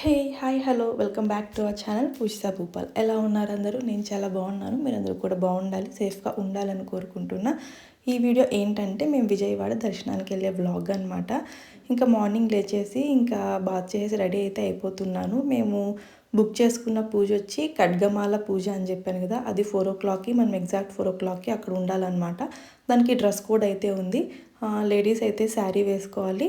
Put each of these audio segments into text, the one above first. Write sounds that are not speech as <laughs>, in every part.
Hey hi hello welcome back to our channel Pujitha Bhupal. ఎలా ఉన్నారు అందరూ? నేను చాలా బాగున్నాను. మీరందరూ కూడా బాగుండాలి సేఫ్గా ఉండాలని కోరుకుంటున్నా. ఈ వీడియో ఏంటంటే మేము విజయవాడ దర్శనానికి వెళ్ళే బ్లాగ్ అనమాట ఇంకా మార్నింగ్ లేచేసి ఇంకా బాత్ చేసి రెడీ అయితే అయిపోతున్నాను. మేము బుక్ చేసుకున్న పూజ వచ్చి ఖడ్గమాల పూజ అని చెప్పాను కదా అది ఫోర్ ఓ క్లాక్కి మనం ఎగ్జాక్ట్ ఫోర్ ఓ క్లాక్కి అక్కడ ఉండాలన్నమాట. దానికి డ్రెస్ కోడ్ అయితే ఉంది. లేడీస్ అయితే శారీ వేసుకోవాలి.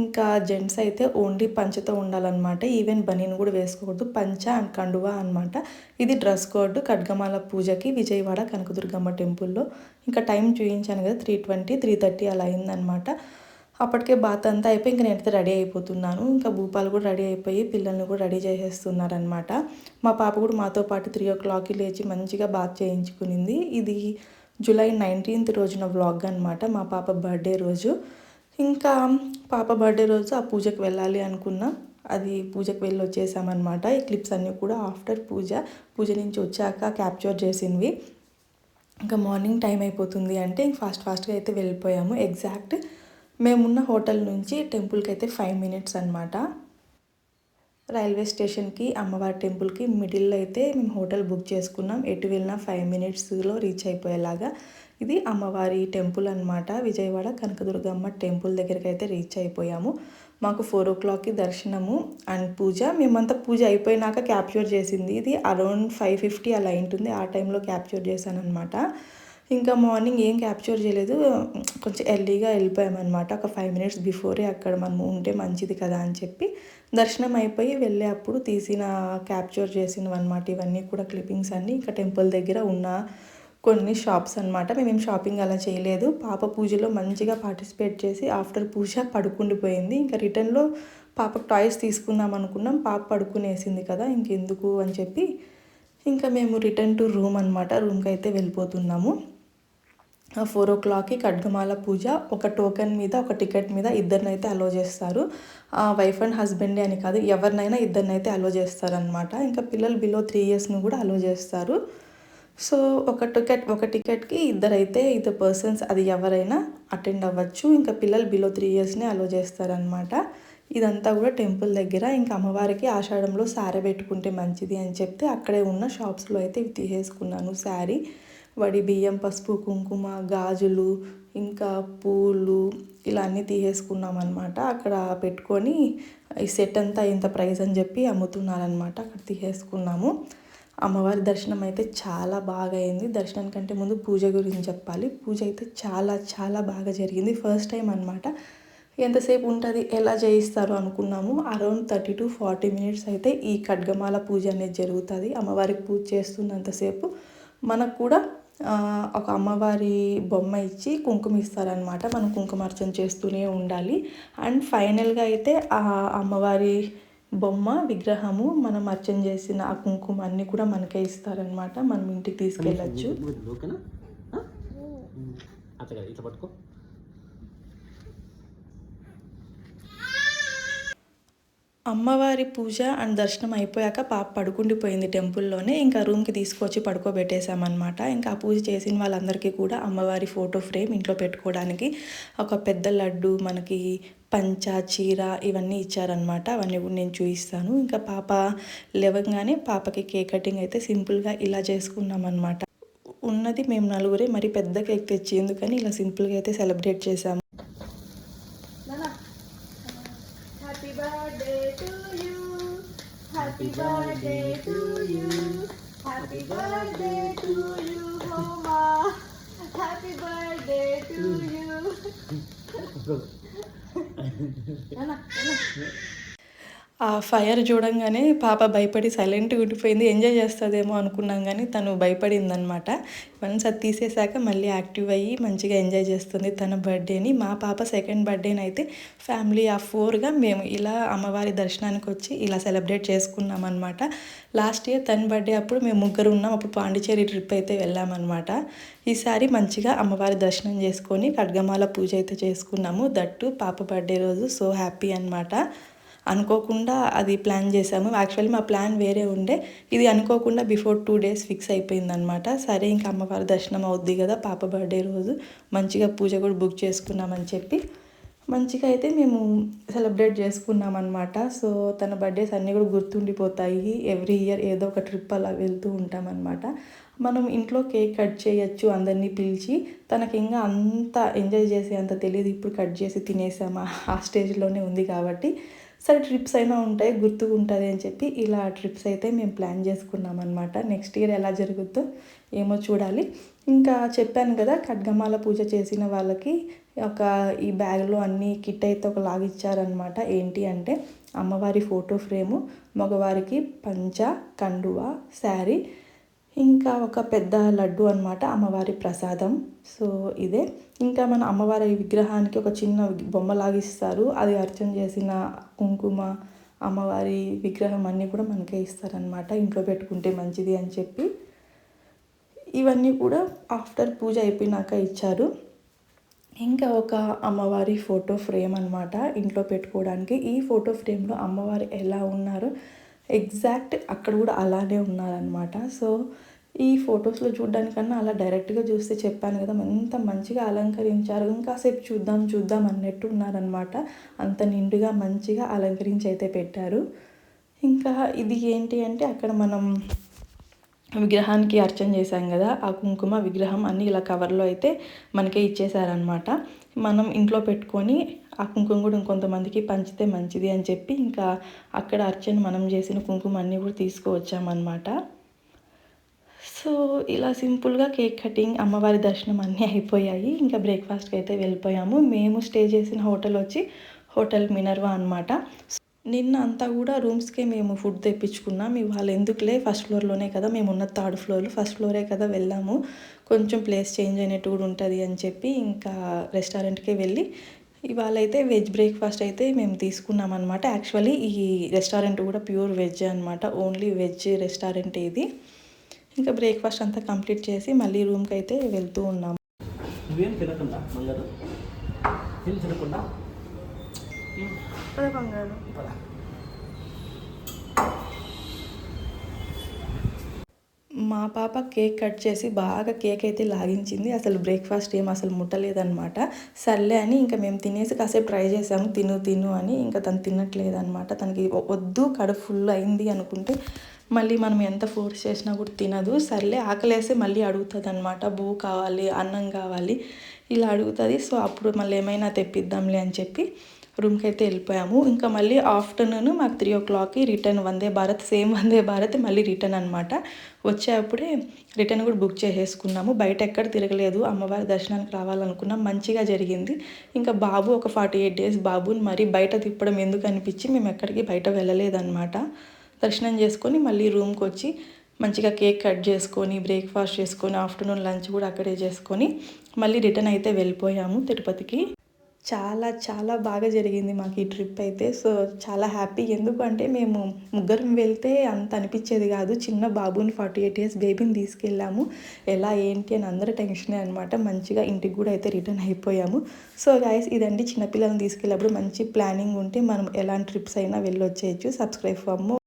ఇంకా జెంట్స్ అయితే ఓన్లీ పంచతో ఉండాలన్నమాట. ఈవెన్ బనీన్ కూడా వేసుకోకూడదు. పంచ అండ్ కండువా అనమాట ఇది డ్రెస్ కోడ్ ఖడ్గమాల పూజకి విజయవాడ కనకదుర్గమ్మ టెంపుల్లో. ఇంకా టైం చూపించాను కదా త్రీ ట్వంటీ త్రీ థర్టీ అలా అయిందనమాట అప్పటికే బాత్ అంతా అయిపోయి ఇంకా నేనైతే రెడీ అయిపోతున్నాను. ఇంకా భూపాలు కూడా రెడీ అయిపోయి పిల్లల్ని కూడా రెడీ చేసేస్తున్నారనమాట మా పాప కూడా మాతో పాటు త్రీ ఓ క్లాక్కి లేచి మంచిగా బాత్ చేయించుకునింది. ఇది జూలై నైన్టీన్త్ రోజున వ్లాగ్ అనమాట మా పాప బర్త్డే రోజు. ఇంకా పాప బర్త్డే రోజు ఆ పూజకు వెళ్ళాలి అనుకున్నా. అది పూజకు వెళ్ళి వచ్చేసామన్నమాట ఈ క్లిప్స్ అన్నీ కూడా ఆఫ్టర్ పూజ. పూజ నుంచి వచ్చాక క్యాప్చర్ చేసినవి. ఇంకా మార్నింగ్ టైం అయిపోతుంది అంటే ఇంక ఫాస్ట్ ఫాస్ట్గా అయితే వెళ్ళిపోయాము. ఎగ్జాక్ట్ మేమున్న హోటల్ నుంచి టెంపుల్కి అయితే ఫైవ్ మినిట్స్ అనమాట రైల్వే స్టేషన్కి అమ్మవారి టెంపుల్కి మిడిల్లో అయితే మేము హోటల్ బుక్ చేసుకున్నాం. ఎటు వెళ్ళినా ఫైవ్ మినిట్స్లో రీచ్ అయిపోయేలాగా. ఇది అమ్మవారి టెంపుల్ అనమాట విజయవాడ కనకదుర్గమ్మ టెంపుల్ దగ్గరికి అయితే రీచ్ అయిపోయాము. మాకు ఫోర్ ఓ క్లాక్కి దర్శనము అండ్ పూజ. మేమంతా పూజ అయిపోయినాక క్యాప్చర్ చేసింది. ఇది అరౌండ్ ఫైవ్ ఫిఫ్టీ అలా ఉంటుంది ఆ టైంలో క్యాప్చర్ చేశానమాట అనమాట ఇంకా మార్నింగ్ ఏం క్యాప్చర్ చేయలేదు. కొంచెం ఎర్లీగా వెళ్ళిపోయామన్నమాట. ఒక ఫైవ్ మినిట్స్ బిఫోరే అక్కడ మనం ఉంటే మంచిది కదా అని చెప్పి దర్శనం అయిపోయి వెళ్ళే అప్పుడు తీసిన క్యాప్చర్ చేసినవి అనమాట ఇవన్నీ కూడా క్లిప్పింగ్స్ అన్నీ ఇంకా టెంపుల్ దగ్గర ఉన్న కొన్ని షాప్స్ అనమాట మేమేం షాపింగ్ అలా చేయలేదు. పాప పూజలో మంచిగా పార్టిసిపేట్ చేసి ఆఫ్టర్ పూజ పడుకుండిపోయింది. ఇంకా రిటర్న్లో పాపకు టాయ్స్ తీసుకుందాం అనుకున్నాం. పాప పడుకునేసింది కదా ఇంకెందుకు అని చెప్పి ఇంకా మేము రిటర్న్ టు రూమ్ అనమాట రూమ్కి అయితే వెళ్ళిపోతున్నాము. ఫోర్ ఓ క్లాక్కి ఖడ్గమాల పూజ ఒక టోకెన్ మీద ఒక టికెట్ మీద ఇద్దరినైతే అలో చేస్తారు. వైఫ్ అండ్ హస్బెండే అని కాదు ఎవరినైనా ఇద్దరినైతే అలో చేస్తారనమాట ఇంకా పిల్లలు బిలో త్రీ ఇయర్స్ని కూడా అలో చేస్తారు. సో ఒక టికెట్ ఒక టికెట్కి ఇద్దరైతే ఇద్దరు పర్సన్స్ అది ఎవరైనా అటెండ్ అవ్వచ్చు. ఇంకా పిల్లలు బిలో త్రీ ఇయర్స్ని అలో చేస్తారనమాట ఇదంతా కూడా టెంపుల్ దగ్గర. ఇంకా అమ్మవారికి ఆషాఢంలో శారీ పెట్టుకుంటే మంచిది అని చెప్తే అక్కడే ఉన్న షాప్స్లో అయితే తీసేసుకున్నాను శారీ. వడి బియ్యం పసుపు కుంకుమ గాజులు ఇంకా పూలు ఇలా అన్నీ తీసేసుకున్నాం అనమాట అక్కడ పెట్టుకొని ఈ సెట్ అంతా ఇంత ప్రైస్ అని చెప్పి అమ్ముతున్నారనమాట అక్కడ తీసేసుకున్నాము. అమ్మవారి దర్శనం అయితే చాలా బాగా అయింది. దర్శనం కంటే ముందు పూజ గురించి చెప్పాలి. పూజ అయితే చాలా చాలా బాగా జరిగింది. ఫస్ట్ టైం అనమాట ఎంతసేపు ఉంటుంది? ఎలా చేయిస్తారు అనుకున్నాము. Around thirty to forty minutes అయితే ఈ ఖడ్గమాల పూజ అనేది జరుగుతుంది. అమ్మవారికి పూజ చేస్తున్నంతసేపు. మనకు కూడా ఒక అమ్మవారి బొమ్మ ఇచ్చి కుంకుమ ఇస్తారనమాట మనం కుంకుమార్చన చేస్తూనే ఉండాలి. అండ్ ఫైనల్గా అయితే ఆ అమ్మవారి బొమ్మ విగ్రహము మనం అర్చన చేసిన ఆ కుంకుమ అన్నీ కూడా మనకే ఇస్తారనమాట మనం ఇంటికి తీసుకెళ్ళచ్చు ఇట్లా పట్టుకో అమ్మవారి పూజ అండ్ దర్శనం అయిపోయాక పాప పడుకుండిపోయింది టెంపుల్లోనే. ఇంకా రూమ్కి తీసుకొచ్చి పడుకోబెట్టేశామన్నమాట. ఇంకా ఆ పూజ చేసిన వాళ్ళందరికీ కూడా అమ్మవారి ఫోటో ఫ్రేమ్ ఇంట్లో పెట్టుకోవడానికి ఒక పెద్ద లడ్డు మనకి పంచ చీర ఇవన్నీ ఇచ్చారనమాట అవన్నీ కూడా నేను చూపిస్తాను ఇంకా పాప లేవగానే పాపకి కేక్ కటింగ్ అయితే సింపుల్గా ఇలా చేసుకున్నామన్నమాట. ఉన్నది మేము నలుగురే మరి పెద్ద కేక్ తెచ్చి ఎందుకని ఇలా సింపుల్గా అయితే సెలబ్రేట్ చేసాము Happy birthday to you. Happy birthday to you, Mama. Happy birthday to you. <laughs> Nana, Nana. ఆ ఫైర్ చూడంగానే పాప భయపడి సైలెంట్గా ఉండిపోయింది. ఎంజాయ్ చేస్తుందేమో అనుకున్నాం కానీ తను భయపడిందనమాట వన్స్ అది తీసేశాక మళ్ళీ యాక్టివ్ అయ్యి మంచిగా ఎంజాయ్ చేస్తుంది తన బర్త్డేని. మా పాప సెకండ్ బర్త్డేని అయితే ఫ్యామిలీ ఆఫ్ ఫోర్గా మేము ఇలా అమ్మవారి దర్శనానికి వచ్చి ఇలా సెలబ్రేట్ చేసుకున్నాం అనమాట లాస్ట్ ఇయర్ తన బర్త్డే అప్పుడు మేము ముగ్గురు ఉన్నాం. అప్పుడు పాండిచేరి ట్రిప్ అయితే వెళ్ళామన్నమాట. ఈసారి మంచిగా అమ్మవారి దర్శనం చేసుకొని ఖడ్గమాల పూజ అయితే చేసుకున్నాము. దట్టు పాప బర్త్డే రోజు. సో హ్యాపీ అనమాట అనుకోకుండా అది ప్లాన్ చేసాము యాక్చువల్లీ మా ప్లాన్ వేరే ఉండే. ఇది అనుకోకుండా బిఫోర్ టూ డేస్ ఫిక్స్ అయిపోయిందనమాట సరే ఇంకా అమ్మవారి దర్శనం అవుద్ది కదా పాప బర్త్డే రోజు. మంచిగా పూజ కూడా బుక్ చేసుకున్నామని చెప్పి. మంచిగా అయితే మేము సెలబ్రేట్ చేసుకున్నాం అనమాట సో తన బర్త్డేస్ అన్నీ కూడా గుర్తుండిపోతాయి. ఎవ్రీ ఇయర్ ఏదో ఒక ట్రిప్ అలా వెళ్తూ ఉంటామన్నమాట. మనం ఇంట్లో కేక్ కట్ చేయొచ్చు అందరినీ పిలిచి. తనకి ఇంకా అంత ఎంజాయ్ చేసే అంత తెలియదు ఇప్పుడు కట్ చేసి తినేసామా? ఆ స్టేజ్లోనే ఉంది కాబట్టి. సరే ట్రిప్స్ అయినా ఉంటాయి గుర్తుగా ఉంటుంది అని చెప్పి ఇలా ట్రిప్స్ అయితే మేము ప్లాన్ చేసుకున్నాం అనమాట నెక్స్ట్ ఇయర్ ఎలా జరుగుద్దో ఏమో చూడాలి. ఇంకా చెప్పాను కదా ఖడ్గమాల పూజ చేసిన వాళ్ళకి ఒక ఈ బ్యాగ్లో అన్ని కిట్ అయితే ఒక లాగిచ్చారనమాట ఏంటి అంటే అమ్మవారి ఫోటో ఫ్రేము మగవారికి పంచ కండువ శారీ ఇంకా ఒక పెద్ద లడ్డు అనమాట అమ్మవారి ప్రసాదం. సో ఇదే. ఇంకా మన అమ్మవారి విగ్రహానికి ఒక చిన్న బొమ్మలాగిస్తారు అది అర్చన చేసిన కుంకుమ అమ్మవారి విగ్రహం అన్నీ కూడా మనకే ఇస్తారనమాట ఇంట్లో పెట్టుకుంటే మంచిది అని చెప్పి. ఇవన్నీ కూడా ఆఫ్టర్ పూజ అయిపోయినాక ఇచ్చారు. ఇంకా ఒక అమ్మవారి ఫోటో ఫ్రేమ్ అనమాట ఇంట్లో పెట్టుకోవడానికి. ఈ ఫోటో ఫ్రేమ్లో అమ్మవారు ఎలా ఉన్నారో ఎగ్జాక్ట్ అక్కడ కూడా అలానే ఉన్నారనమాట సో ఈ ఫొటోస్లో చూడడానికన్నా అలా డైరెక్ట్గా చూస్తే చెప్పాను కదా ఎంత మంచిగా అలంకరించారు. ఇంకాసేపు చూద్దాం చూద్దాం అన్నట్టు ఉన్నారనమాట అంత నిండుగా మంచిగా అలంకరించి అయితే పెట్టారు. ఇంకా ఇది ఏంటి అంటే అక్కడ మనం విగ్రహానికి అర్చన చేశాం కదా ఆ కుంకుమ విగ్రహం అన్నీ ఇలా కవర్లో అయితే మనకే ఇచ్చేసారనమాట మనం ఇంట్లో పెట్టుకొని ఆ కుంకుమ కూడా ఇంకొంతమందికి పంచితే మంచిది అని చెప్పి ఇంకా అక్కడ అర్చన మనం చేసిన కుంకుమ అన్నీ కూడా తీసుకువచ్చామన్నమాట. సో ఇలా సింపుల్గా కేక్ కటింగ్ అమ్మవారి దర్శనం అన్నీ అయిపోయాయి. ఇంకా బ్రేక్ఫాస్ట్కి అయితే వెళ్ళిపోయాము. మేము స్టే చేసిన హోటల్ వచ్చి హోటల్ మినర్వా అనమాట నిన్న అంతా కూడా రూమ్స్కే మేము ఫుడ్ తెప్పించుకున్నాం. ఇవాళ ఎందుకులే? ఫస్ట్ ఫ్లోర్లోనే కదా మేము ఉన్న థర్డ్ ఫ్లోర్ ఫస్ట్ ఫ్లోరే కదా వెళ్ళాము. కొంచెం ప్లేస్ చేంజ్ అయినట్టు కూడా ఉంటుంది అని చెప్పి ఇంకా రెస్టారెంట్కే వెళ్ళి ఇవాళ అయితే వెజ్ బ్రేక్ఫాస్ట్ అయితే మేము తీసుకున్నాం అనమాట యాక్చువల్లీ ఈ రెస్టారెంట్ కూడా ప్యూర్ వెజ్ అనమాట ఓన్లీ వెజ్ రెస్టారెంట్ ఇది. ఇంకా బ్రేక్ఫాస్ట్ అంతా కంప్లీట్ చేసి మళ్ళీ రూమ్కి అయితే వెళ్తూ ఉన్నాము పద బంగారు. మా పాప కేక్ కట్ చేసి బాగా కేక్ అయితే లాగించింది. అసలు బ్రేక్ఫాస్ట్ ఏం అసలు ముట్టలేదనమాట సర్లే అని ఇంకా మేము తినేసి కాసేపు ట్రై చేసాము. తిను తిను అని ఇంకా తను తినట్లేదనమాట తనకి వద్దు కడుపు ఫుల్ అయింది అనుకుంటే మళ్ళీ మనం ఎంత ఫోర్స్ చేసినా కూడా తినదు. సర్లే ఆకలేసి మళ్ళీ అడుగుతుంది అనమాట బూ కావాలి అన్నం కావాలి ఇలా అడుగుతుంది. సో అప్పుడు మళ్ళీ ఏమైనా తెప్పిద్దాంలే అని చెప్పి రూమ్కి అయితే వెళ్ళిపోయాము. ఇంకా మళ్ళీ ఆఫ్టర్నూన్ మాకు త్రీ ఓ క్లాక్కి రిటర్న్ వందే భారత్ సేమ్ వందే భారత్ మళ్ళీ రిటర్న్ అనమాట వచ్చేప్పుడే రిటర్న్ కూడా బుక్ చేసేసుకున్నాము. బయట ఎక్కడ తిరగలేదు. అమ్మవారి దర్శనానికి రావాలనుకున్నాం. మంచిగా జరిగింది. ఇంకా బాబు ఒక ఫార్టీ ఎయిట్ డేస్ బాబుని మరి బయట తిప్పడం ఎందుకు అనిపించి మేము ఎక్కడికి బయట వెళ్ళలేదన్నమాట. దర్శనం చేసుకొని మళ్ళీ రూమ్కి వచ్చి మంచిగా కేక్ కట్ చేసుకొని బ్రేక్ఫాస్ట్ చేసుకొని ఆఫ్టర్నూన్ లంచ్ కూడా అక్కడే చేసుకొని మళ్ళీ రిటర్న్ అయితే వెళ్ళిపోయాము తిరుపతికి. చాలా చాలా బాగా జరిగింది మాకు ఈ ట్రిప్ అయితే. సో చాలా హ్యాపీ. ఎందుకంటే మేము ముగ్గురం వెళ్తే అంత అనిపించేది కాదు. చిన్న బాబుని ఫార్టీ ఎయిట్ ఇయర్స్ బేబీని తీసుకెళ్ళాము. ఎలా ఏంటి అని అందరూ టెన్షనే అనమాట మంచిగా ఇంటికి కూడా అయితే రిటర్న్ అయిపోయాము. సో గాయస్ ఇదండి చిన్నపిల్లల్ని తీసుకెళ్ళినప్పుడు మంచి ప్లానింగ్ ఉంటే మనం ఎలాంటి ట్రిప్స్ అయినా వెళ్ళొచ్చేయచ్చు సబ్స్క్రైబ్ ఫర్